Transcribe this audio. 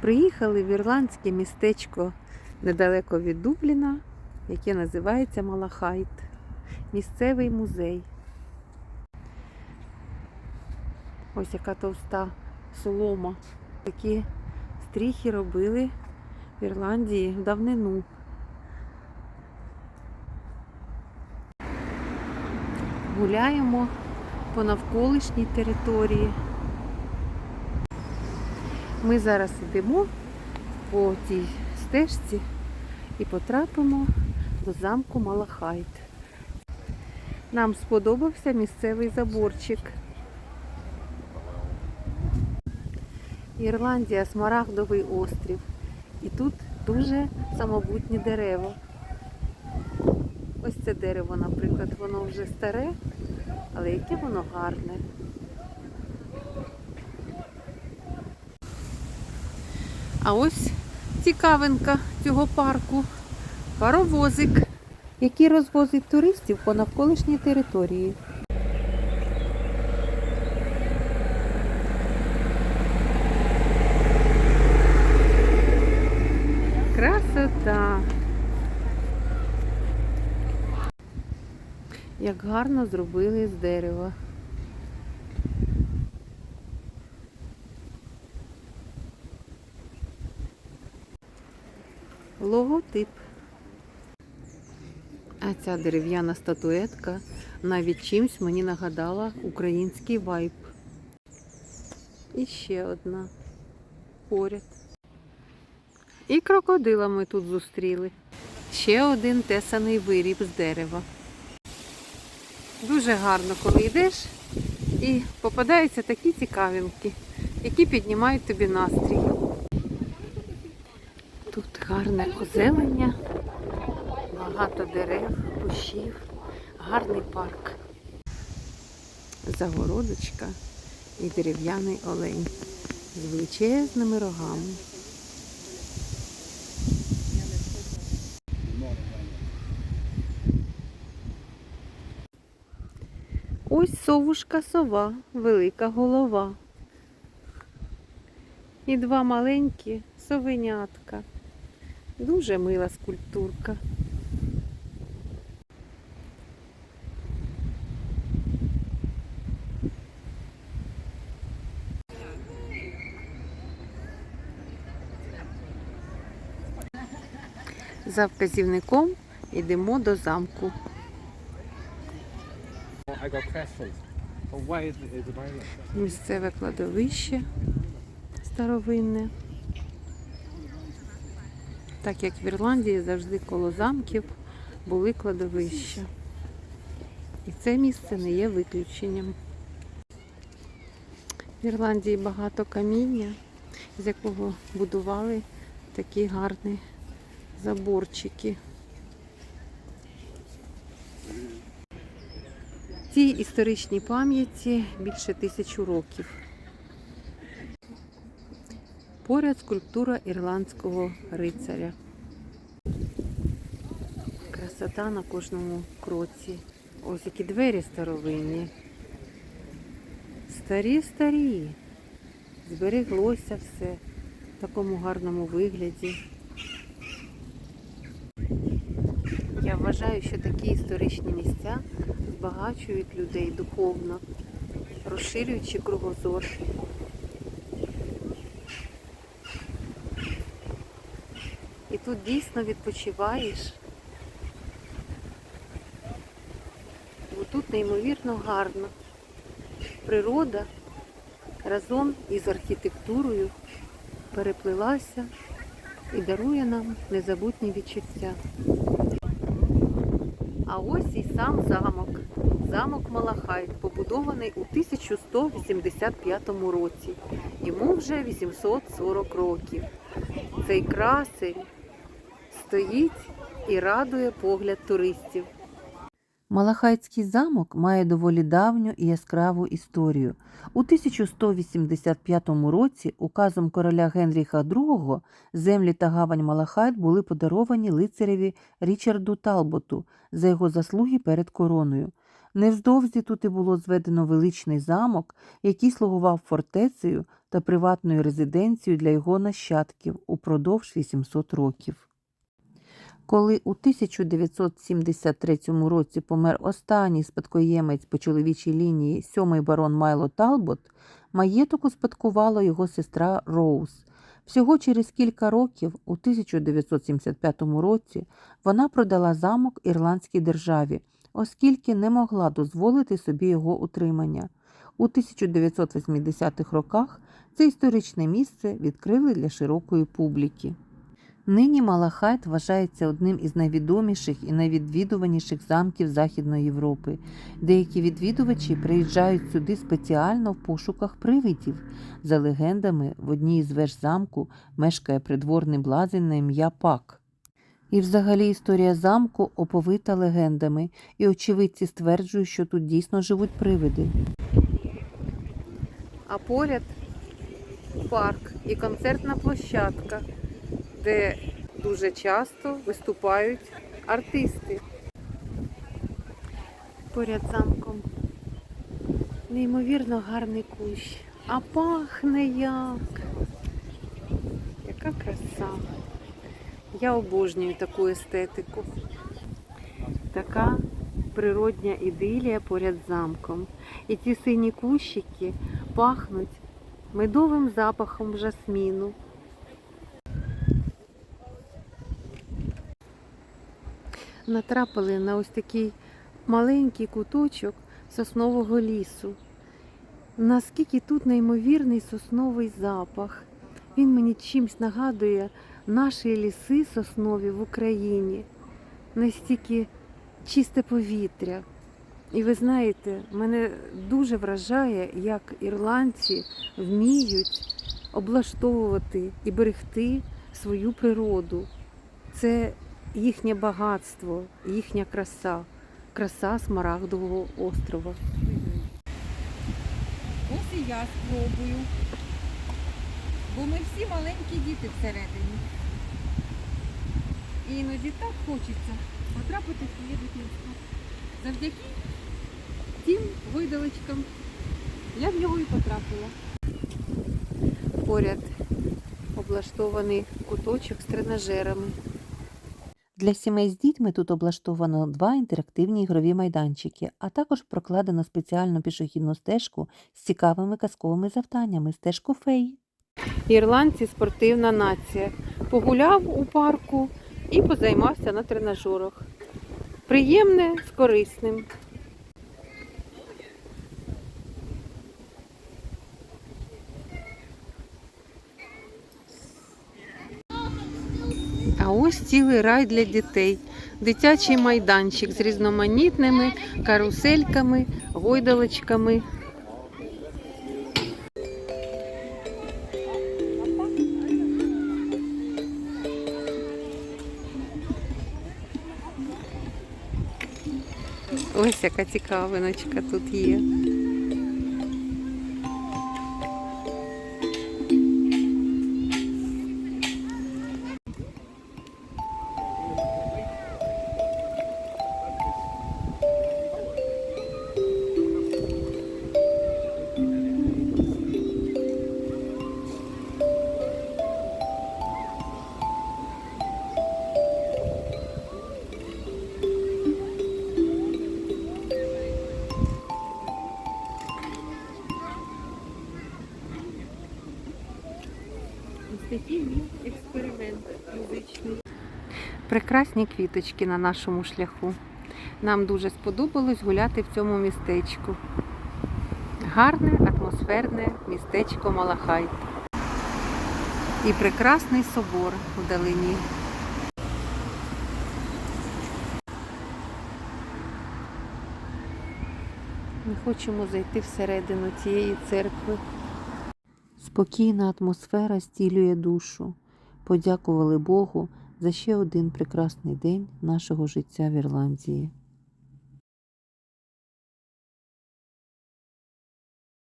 Приїхали в ірландське містечко недалеко від Дубліна, яке називається Малахайт. Місцевий музей. Ось яка товста солома. Такі стріхи робили в Ірландії в давнину. Гуляємо по навколишній території. Ми зараз йдемо по цій стежці і потрапимо до замку Малахайт. Нам сподобався місцевий заборчик. Ірландія смарагдовий острів. І тут дуже самобутні дерева. Ось це дерево, наприклад, воно вже старе, але яке воно гарне. А ось цікавинка цього парку. Паровозик, який розвозить туристів по навколишній території. Красота! Як гарно зробили з дерева. Логотип. А ця дерев'яна статуетка навіть чимсь мені нагадала український вайб. І ще одна поряд. І крокодила ми тут зустріли. Ще один тесаний виріб з дерева. Дуже гарно, коли йдеш і попадаються такі цікавинки, які піднімають тобі настрій. Тут гарне озелення, багато дерев, кущів, гарний парк. Загородочка і дерев'яний олень з величезними рогами. Ось совушка сова, велика голова. І два маленькі совенятка. Дуже мила скульптурка. За вказівником йдемо до замку. Місцеве кладовище старовинне. Так як в Ірландії завжди коло замків були кладовища. І це місце не є виключенням. В Ірландії багато каміння, з якого будували такі гарні заборчики. Цій історичній пам'ятці більше тисячу років. Поряд скульптура ірландського рицаря. Красота на кожному кроці. Ось які двері старовинні. Старі, старі. Збереглося все в такому гарному вигляді. Я вважаю, що такі історичні місця збагачують людей духовно, розширюючи кругозор. І тут дійсно відпочиваєш, бо тут неймовірно гарно. Природа разом із архітектурою переплилася і дарує нам незабутні відчуття. А ось і сам замок. Замок Малахайт, побудований у 1185 році. Йому вже 840 років. Цей красень стоїть і радує погляд туристів. Малахайтський замок має доволі давню і яскраву історію. У 1185 році указом короля Генріха II землі та гавань Малахайт були подаровані лицареві Річарду Талботу за його заслуги перед короною. Невздовзі тут і було зведено величний замок, який слугував фортецею та приватною резиденцією для його нащадків упродовж 800 років. Коли у 1973 році помер останній спадкоємець по чоловічій лінії сьомий барон Майло Талбот, маєток успадкувала його сестра Роуз. Всього через кілька років, у 1975 році, вона продала замок ірландській державі, оскільки не могла дозволити собі його утримання. У 1980-х роках це історичне місце відкрили для широкої публіки. Нині Малахайт вважається одним із найвідоміших і найвідвідуваніших замків Західної Європи. Деякі відвідувачі приїжджають сюди спеціально в пошуках привидів. За легендами, в одній із веж замку мешкає придворний блазень на ім'я Пак. І взагалі історія замку оповита легендами, і очевидці стверджують, що тут дійсно живуть привиди. А поряд парк і концертна площадка, де дуже часто виступають артисти. Поряд замком неймовірно гарний кущ. А пахне як. Яка краса. Я обожнюю таку естетику. Така природня ідилія поряд замком. І ці сині кущики пахнуть медовим запахом жасміну. Натрапили на ось такий маленький куточок соснового лісу. Наскільки тут неймовірний сосновий запах. Він мені чимось нагадує наші ліси соснові в Україні. Настільки чисте повітря. І ви знаєте, мене дуже вражає, як ірландці вміють облаштовувати і берегти свою природу. Це їхнє багатство, їхня краса, краса Смарагдового острова. Ось і я спробую. Бо ми всі маленькі діти всередині. І іноді так хочеться потрапити в своє дитинство. Завдяки тим видалечкам я в нього і потрапила. Поряд облаштований куточок з тренажерами. Для сімей з дітьми тут облаштовано два інтерактивні ігрові майданчики, а також прокладено спеціальну пішохідну стежку з цікавими казковими завданнями стежку фей. Ірландці спортивна нація. Погуляв у парку і позаймався на тренажерах. Приємне з корисним. А ось цілий рай для дітей. Дитячий майданчик з різноманітними карусельками, гойдалочками. Ось яка цікавиночка тут є. Прекрасні квіточки на нашому шляху. Нам дуже сподобалось гуляти в цьому містечку. Гарне, атмосферне містечко Малахайт. І прекрасний собор вдалині. Ми хочемо зайти всередину цієї церкви. Спокійна атмосфера стілює душу. Подякували Богу за ще один прекрасний день нашого життя в Ірландії.